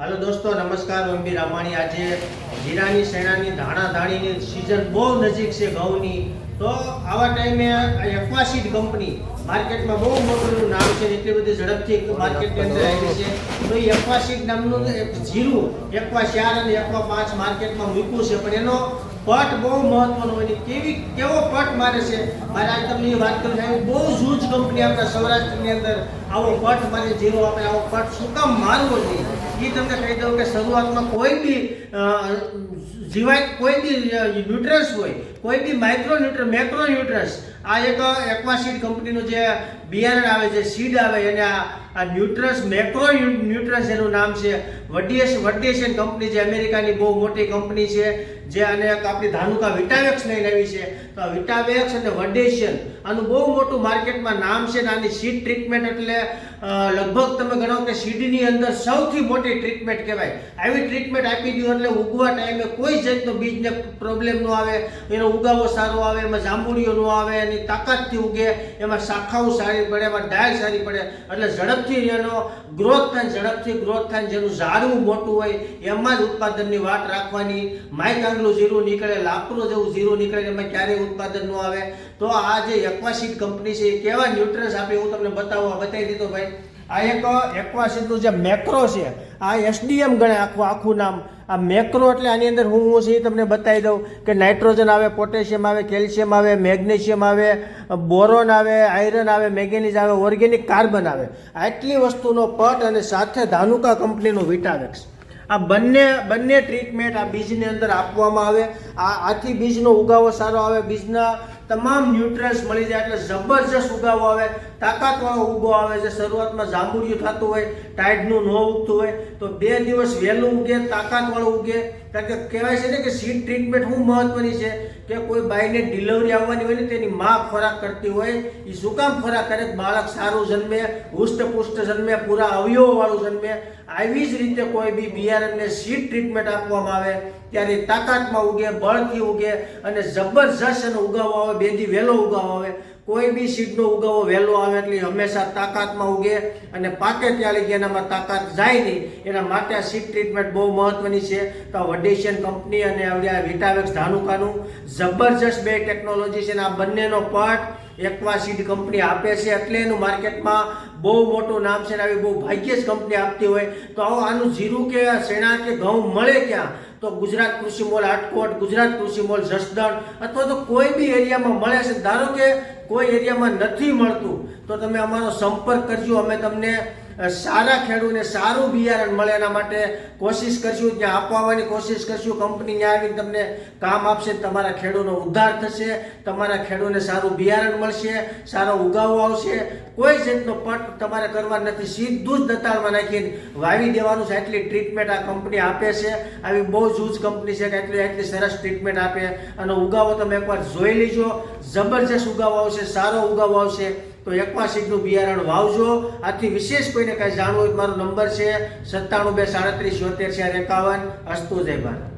હાલો દોસ્તો નમસ્કાર. હું બી રામાણી. આજે જીરાની શેણાની ધાણા ધાણીની સિઝન બહુ નજીક છે ઘઉંની. તો આવા ટાઈમે એક્વાસીડ કંપની માર્કેટમાં બહુ મોટું નામ છે એટલી બધી ઝડપથી માર્કેટની અંદર આવી છે. તો એ એક્વાસીડ નામનું જીરું એકવા ચાર અને એકવા પાંચ માર્કેટમાં મૂક્યું છે. પણ એનો પટ બહુ મહત્વનો હોય ને કેવી કેવો પટ મારે છે? મારે આજે તમને વાત કરું છું. બહુ જૂજ કંપની આપણા સૌરાષ્ટ્રની અંદર આવો પટ મારે જીરો આપણે આવો પટ શું કામ મારવો જોઈએ એ તમને કહી દઉં કે શરૂઆતમાં કોઈ બી જીવાય કોઈ બી ન્યુટ્રન્સ હોય, કોઈ બી માઇક્રો ન્યુટ્રન મેક્રો ન્યુટ્રન્સ આ એક એક્વાસીડ કંપનીનું જે બિયારણ આવે છે, સીડ આવે એને આ ન્યુટ્રસ મેક્રો ન્યુટ્રસ એનું નામ છે. વડીએસ વડીએશિયન કંપની જે અમેરિકાની બહુ મોટી કંપની છે, જે અને આપણી ધાનુકા વિટાવેક્સ લઈને આવી છે. તો આ વિટાવેક્સ અને વડેશિયન આનું બહુ મોટું માર્કેટમાં નામ છે ને આની સીડ ટ્રીટમેન્ટ એટલે લગભગ તમે ગણો કે સીડની અંદર સૌથી મોટી ટ્રીટમેન્ટ કહેવાય. આવી ટ્રીટમેન્ટ આપી દો એટલે ઉગવા ટાઈમે કોઈ જાતનો બીજને પ્રોબ્લેમ ન આવે, એનો ઉગાવો સારો આવે, એમાં જાંબુડીઓ ન આવે એની તાકાતથી ઉગે, એમાં શાખાઓ સારી પડે, એમાં ડાળ સારી પડે. એટલે ઝડપથી એનો ગ્રોથ થાય, ઝડપથી ગ્રોથ થાય જેનું ઝાડવું મોટું હોય, એમાં જ ઉત્પાદનની વાટ રાખવાની. માઇક આંગલું જીરું નીકળે, લાકડું જેવું જીરું નીકળે એમાં ક્યારેય ઉત્પાદન ન આવે. તો આ જે એક્વાસીડ કંપની છે, એ કેવા ન્યુટ્રન્સ આપે હું તમને બતાવવા, બતાવી દીધો ભાઈ. આ એક એક્વાસીડનું જે મેક્રો છે, આ એસડીએમ ગણે આખું આખું નામ. આ મેક્રો એટલે આની અંદર હું હું છે એ તમને બતાવી દઉં કે નાઇટ્રોજન આવે, પોટેશિયમ આવે, કેલ્શિયમ આવે, મેગ્નેશિયમ આવે, બોરોન આવે, આયરન આવે, મેગેનિઝ આવે, ઓર્ગેનિક કાર્બન આવે. આટલી વસ્તુનો પટ અને સાથે ધાનુકા કંપનીનું વિટાવેક્સ. આ બંને બંને ટ્રીટમેન્ટ આ બીજની અંદર આપવામાં આવે. આ, આથી બીજનો ઉગાવો સારો આવે, બીજના તમામ ન્યુટ્રન્સ મળી જાય એટલે જબરજસ્ત ઉગાવો આવે, તાકાતવાળો ઉગો આવે છે શરૂઆતમાં જાંબુડિયું થતું હોય ટાઈડનું ન ઉગતું હોય, તો બે દિવસ વહેલું ઉગે, તાકાતવાળું ઉગે. કારણ કે કહેવાય છે ને કે સીડ ટ્રીટમેન્ટ શું મહત્વની છે? કે કોઈ બાઈને ડિલિવરી આવવાની હોય ને તેની મા ખોરાક કરતી હોય એ શું કામ ખોરાક કરે? બાળક સારું જન્મે હુષ્ટપુષ્ટ જન્મે, પૂરા અવયવોવાળું જન્મે. આવી જ રીતે કોઈ બી બિયારણને સીડ ટ્રીટમેન્ટ આપવામાં આવે. ત્યારે તાકાતમાં ઉગે, બળથી ઉગે અને જબરજસ્ત એનો ઉગાવો આવે, બેથી વહેલો ઉગાવો આવે. કોઈ બી સીડનો ઉગાવો વહેલો આવે એટલે હંમેશા તાકાતમાં ઉગે અને પાકે ત્યાં લગી એનામાં તાકાત જાય નહીં. એના માટે આ સીડ ટ્રીટમેન્ટ બહુ મહત્વની છે. તો આ વડેશિયન કંપની અને આ વિટાવેક્સ ધાનુકાનું જબરજસ્ત બે ટેકનોલોજી છે અને આ બંનેનો પટ એક્વાસીડ કંપની આપે છે એટલે એનું માર્કેટમાં બહુ મોટું નામ છે ને આવી બહુ ભાગ્યે જ કંપની આપતી હોય. તો આવો આનું જીરું કે શેણા કે ઘઉં મળે ક્યાં? તો ગુજરાત કૃષિ મોલ આટકોટ ગુજરાત કૃષિ મોલ જસદણ અથવા તો કોઈ બી એરિયામાં મળે છે. ધારો કે કોઈ એરિયામાં નથી મળતું, તો તમે અમારો સંપર્ક કરજો. અમે તમને સારા ખેડૂતને સારું બિયારણ મળે એના માટે કોશિશ કરશું, ત્યાં આપવાની કોશિશ કરશું. કંપની ત્યાં આવીને તમને કામ આપશે, તમારા ખેડૂતનો ઉદ્ધાર થશે, તમારા ખેડૂતને સારું બિયારણ મળશે, સારો ઉગાવો આવશે. કોઈ જાતનો પટ તમારે કરવા નથી, સીધું જ દતાળમાં નાખીને વાવી દેવાનું છે. એટલી ટ્રીટમેન્ટ આ કંપની આપે છે. આવી બહુ જૂજ કંપની છે કે એટલી એટલી સરસ ટ્રીટમેન્ટ આપે. અને ઉગાવો તમે એકવાર જોઈ લેજો. જબરજસ્ત ઉગાવો આવશે, સારો ઉગાવો આવશે. તો એકવાસીડનું બિયારણ વાવજો. આથી વિશેષ કોઈને કાંઈ જાણવું હોય મારો નંબર છે સત્તાણું બે સાડત્રીસ છોતેર ચાર એકાવન. અસ્તુ જય ભારત.